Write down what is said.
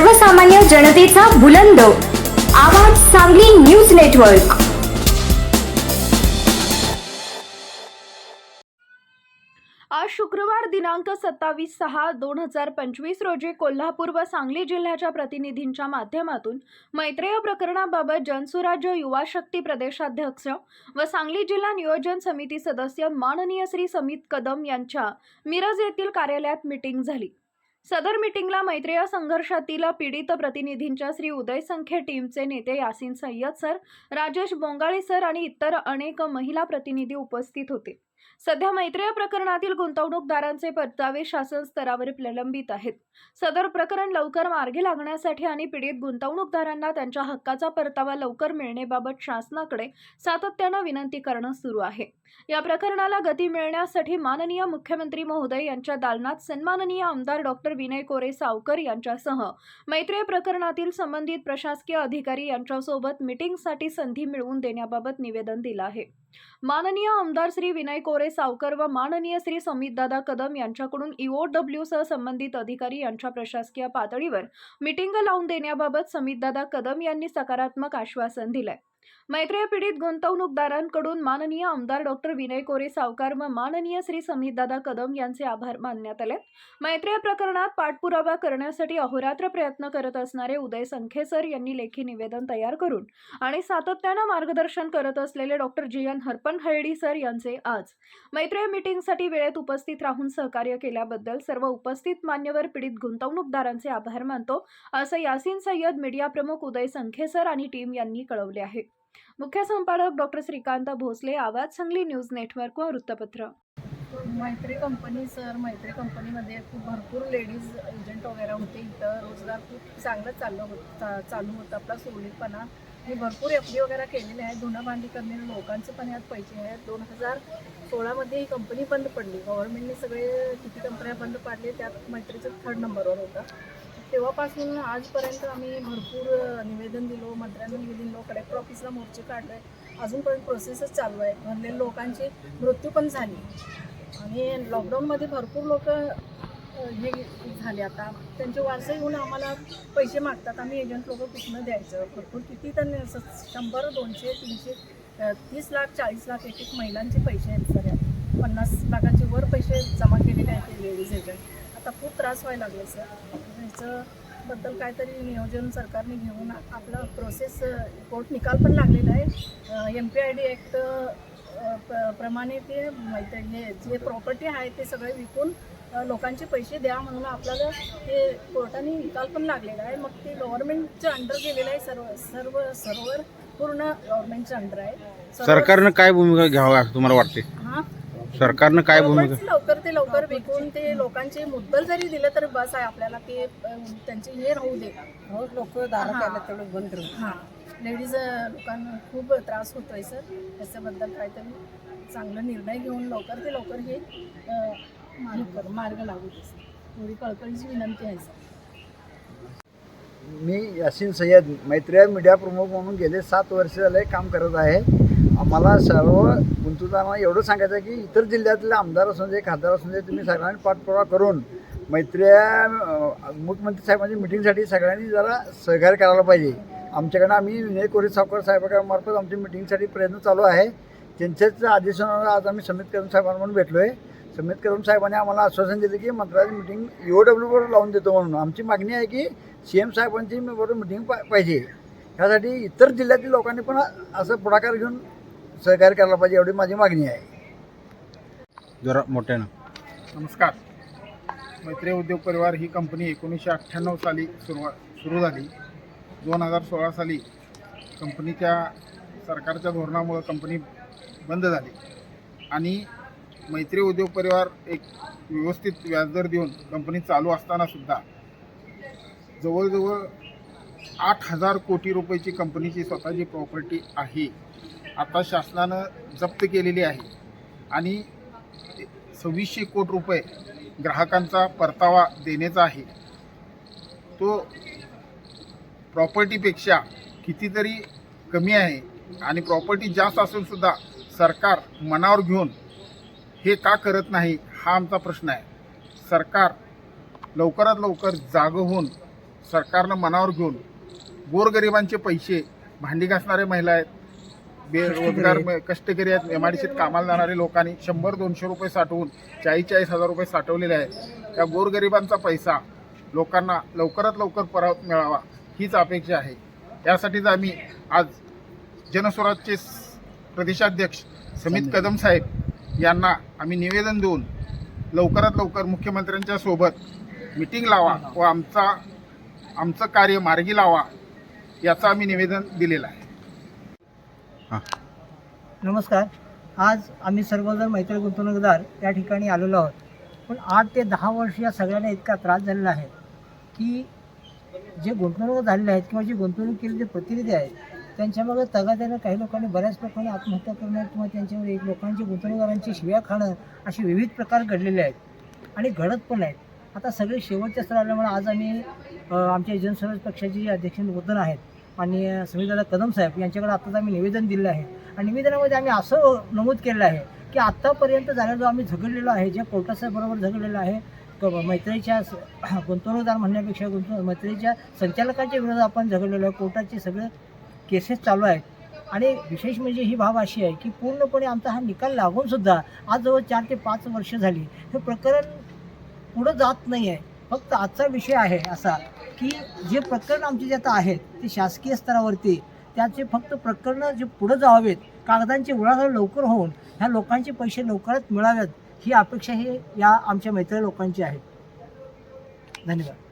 सर्वसामान्य जनतेचा बुलंद. आवाज सांगली न्यूज नेटवर्क. आज शुक्रवार दिनांक सत्तावीस सहा दोन हजार पंचवीस रोजी कोल्हापूर व सांगली जिल्ह्याच्या प्रतिनिधींच्या माध्यमातून मैत्रेय प्रकरणाबाबत जनसुराज्य युवा शक्ती प्रदेशाध्यक्ष व सांगली जिल्हा नियोजन समिती सदस्य माननीय श्री समित कदम यांच्या मिरज येथील कार्यालयात मीटिंग झाली. सदर मीटिंगला मैत्रेय संघर्षातील पीडित प्रतिनिधींच्या श्री उदय संख्ये टीमचे नेते यासिन सय्यद सर राजेश बोंगाळे सर आणि इतर अनेक महिला प्रतिनिधी उपस्थित होते. सध्या मैत्रेय प्रकरणातील गुंतवणूकदारांचे परतावे शासन स्तरावर प्रलंबित आहेत. सदर प्रकरण लवकर मार्गी लागण्यासाठी आणि पीडित गुंतवणूकदारांना त्यांच्या हक्काचा परतावा लवकर मिळण्याबाबत शासनाकडे सातत्यानं विनंती करणं सुरू आहे. या प्रकरणाला गती मिळण्यासाठी माननीय मुख्यमंत्री महोदय यांच्या दालनात सन्माननीय आमदार डॉक्टर विनय कोरे सावकर यांच्यासह मैत्रेय प्रकरणातील संबंधित प्रशासकीय अधिकारी यांच्यासोबत मिटिंगसाठी संधी मिळवून देण्याबाबत निवेदन दिलं आहे. माननीय आमदार श्री विनय कोरे सावकर व माननीय श्री समितदादा कदम यांच्याकडून ईओ डब्ल्यू सह संबंधित अधिकारी यांच्या प्रशासकीय पातळीवर मिटिंग लावून देण्याबाबत समितदादा कदम यांनी सकारात्मक आश्वासन दिलंय. मैत्रेय पीडित गुंतवणूकदारांकडून माननीय आमदार डॉक्टर विनय कोरे सावकार व माननीय श्री समीरदादा कदम यांचे आभार मानण्यात आले. मैत्रेय प्रकरणात पाठपुरावा करण्यासाठी अहोरात्र प्रयत्न करत असणारे उदय संखे सर यांनी लेखी निवेदन तयार करून आणि सातत्यानं मार्गदर्शन करत असलेले doctor G N Harpan Haladi sir यांचे आज मैत्रेय मीटिंगसाठी वेळेत उपस्थित राहून सहकार्य केल्याबद्दल सर्व उपस्थित मान्यवर पीडित गुंतवणूकदारांचे आभार मानतो असं यासिन सय्यद मीडिया प्रमुख उदय संखे सर आणि टीम यांनी कळवले आहे. मुख्य संपादक डॉक्टर श्रीकांत भोसले आवाज सांगली न्यूज नेटवर्क व वृत्तपत्र. मैत्री कंपनी सर मैत्री कंपनीमध्ये खूप भरपूर लेडीज एजंट वगैरे होते. इथं रोजगार खूप चांगलं चाललं होतं चालू होतं. आपला सोडीपणा मी भरपूर एफ डी वगैरे केलेले आहे धुणं भांडी करणारे लोकांचे पण यात पैसे आहेत. दोन हजार सोळामध्ये ही कंपनी बंद पडली. गव्हर्नमेंटने सगळे किती कंपन्या बंद पाडले त्यात मैत्रीचं थर्ड नंबरवर होता. तेव्हापासून आजपर्यंत आम्ही भरपूर निवेदन दिलो मंत्र्यांना निवेदन दिलो कलेक्टर ऑफिसला मोर्चे काढले. अजूनपर्यंत प्रोसेसच चालू आहे भरलेल्या लोकांची मृत्यू पण झाली. आणि लॉकडाऊनमध्ये भरपूर लोक हे झाले आता. त्यांचे वारसे येऊन आम्हाला पैसे मागतात. आम्ही एजंट लोक कुठनं द्यायचं? भरपूर किती तर शंभर दोनशे तीनशे तीस लाख चाळीस लाख एक एक महिलांचे पैसे आहेत सर पन्नास लाखाचे वर पैसे जमा केलेले आहेत ते लेडीज एजंट आता खूप त्रास व्हायला लागले सर ह्याच्याबद्दल बद्दल काहीतरी नियोजन सरकारने घेऊन आपलं प्रोसेस कोर्ट निकाल पण लागलेला आहे. M P I D act प्रमाणे ते माहिती हे जे प्रॉपर्टी आहे ते सगळे विकून लोकांचे पैसे द्या म्हणून आपल्याला ते कोर्टाने निकाल पण लागलेला आहे. मग ते गव्हर्नमेंटच्या अंडर गेलेलं आहे सर्व सर्व सर्वर पूर्ण गव्हर्नमेंटच्या अंडर आहे. सरकारनं काय भूमिका घ्यावा तुम्हाला वाटते? सरकारनं काय भूमिका लवकर ते लवकर विकून ते लोकांचे मुद्दल जरी दिलं तर बस आहे आपल्याला ते अ, त्यांचे हे राहू दे. रोज लोक दारा हां. प्यायला तेवढं बंद राहू हां. लेडीज लोकांना खूप त्रास होतोय सर. त्याच्याबद्दल काहीतरी चांगला निर्णय घेऊन लवकर ते लवकर हे अ, हे कर- मार्ग लागू दे सर. थोडी कळकळीची विनंती आहे सर. मी यासिन सय्यद मैत्रिया मीडिया प्रमुख म्हणून गेले सात वर्ष झाले काम करत आहे. आम्हाला सर्व गुंतवताना एवढं सांगायचं आहे की इतर जिल्ह्यातले आमदार असून दे खासदार असून दे तुम्ही सगळ्यांनी पाठपुरावा करून मैत्रिया मुख्यमंत्री साहेबांच्या मिटिंगसाठी सगळ्यांनी जरा सहकार्य करायला पाहिजे. आमच्याकडनं आम्ही विनय कोरे सावकर साहेबांमार्फत आमच्या मिटिंगसाठी प्रयत्न चालू आहे. त्यांच्याच आदेशानुसार आज आम्ही समित कदम साहेबांना म्हणून भेटलो आहे समित कदम साहेबांनी आम्हाला आश्वासन दिलं की मंत्र्याची मिटिंग ई डब्ल्यूवर लावून देतो म्हणून. आमची मागणी आहे की सी एम साहेबांची बरोबर मिटिंग पा पाहिजे. ह्यासाठी इतर जिल्ह्यातील लोकांनी पण असं पुढाकार घेऊन सहकार्य करायला पाहिजे एवढी माझी मागणी आहे. जरा मोठ्यानं. नमस्कार. मैत्री उद्योग परिवार ही कंपनी एकोणीसशे अठ्ठ्याण्णव साली सुरुवात सुरू झाली. दोन हजार सोळा साली कंपनीच्या सरकारच्या धोरणामुळं कंपनी बंद झाली. आणि मैत्री उद्योग परिवार एक व्यवस्थित व्याजदर देऊन कंपनी चालू असतानासुद्धा जवळजवळ आठ हजार कोटी रुपयाची कंपनीची स्वतःची प्रॉपर्टी आहे. आता शासनानं जप्त केलेली आहे. आणि सव्वीसशे कोटी रुपये ग्राहकांचा परतावा देण्याचा आहे. तो प्रॉपर्टीपेक्षा कितीतरी कमी आहे आणि प्रॉपर्टी जास्त असून सुद्धा सरकार मनावर घेऊन हे का करत नाही हा आमचा प्रश्न आहे. सरकार लवकरात लवकर जागं होऊन सरकारनं मनावर घेऊन गोरगरिबांचे पैसे भांडी घासणारे महिला आहेत बेरोजगार कष्टकरी आहेत. एम आय डी सीत कामाला जाणारे लोकांनी शंभर दोनशे रुपये साठवून चाळीस चाळीस हजार रुपये साठवलेले आहेत. त्या गोरगरिबांचा पैसा लोकांना लवकरात लवकर परत मिळावा हीच अपेक्षा आहे. यासाठीच आम्ही आज जनस्वराजचे प्रदेशाध्यक्ष समित. कदम साहेब यांना आम्ही निवेदन देऊन लवकरात लवकर मुख्यमंत्र्यांच्या सोबत मिटिंग लावा व आमचा आमचं कार्य मार्गी लावा याचं आम्ही निवेदन दिलेलं आहे. नमस्कार. आज आम्ही सर्वजण मैत्री गुंतवणूकदार या ठिकाणी आलेलो आहोत. पण आठ ते दहा वर्ष या सगळ्यांना इतका त्रास झालेला आहे की जे गुंतवणूक झालेले आहेत किंवा जे गुंतवणूक केलेले जे प्रतिनिधी आहेत त्यांच्यामागे तगाद्यानं काही लोकांनी बऱ्याच लोकांनी आत्महत्या करणं किंवा त्यांच्यावर एक लोकांची गुंतवणूकदारांची शिव्या खाणं असे विविध प्रकार घडलेले आहेत आणि घडत पण आहेत. आता सगळे शेवटच्या स्तर आज आम्ही आमच्या आमच्या जनस्वराज पक्षाचे जे अध्यक्ष बोधन आहेत आणि समिदादा कदम साहेब यांच्याकडे आत्ताच आम्ही निवेदन दिलं आहे. आणि निवेदनामध्ये आम्ही असं नमूद केलेलं आहे की आत्तापर्यंत झालेलो आम्ही झगडलेलो आहे जे कोर्टासाहेबरोबर झगडलेलो आहे मैत्रीच्या गुंतवणूकदार म्हणण्यापेक्षा गुंतवणूक मैत्रीच्या संचालकाच्या विरोधात आपण झगडलेलो आहे. कोर्टाचे सगळे केसेस चालू आहेत. आणि विशेष म्हणजे ही बाब अशी आहे की पूर्णपणे आमचा हा निकाल लागूनसुद्धा आज जवळ चार ते पाच वर्ष झाली. हे प्रकरण पुढं जात नाही आहे फक्त आजचा विषय आहे असा. की जे प्रकरण आमचे जे आता आहेत ते शासकीय स्तरावरती त्याचे फक्त प्रकरणं जे पुढं जावावेत कागदांचे उडाळ लवकर होऊन ह्या लोकांचे पैसे लवकरात मिळावेत ही अपेक्षा ही या आमच्या मैत्री लोकांची आहे. धन्यवाद.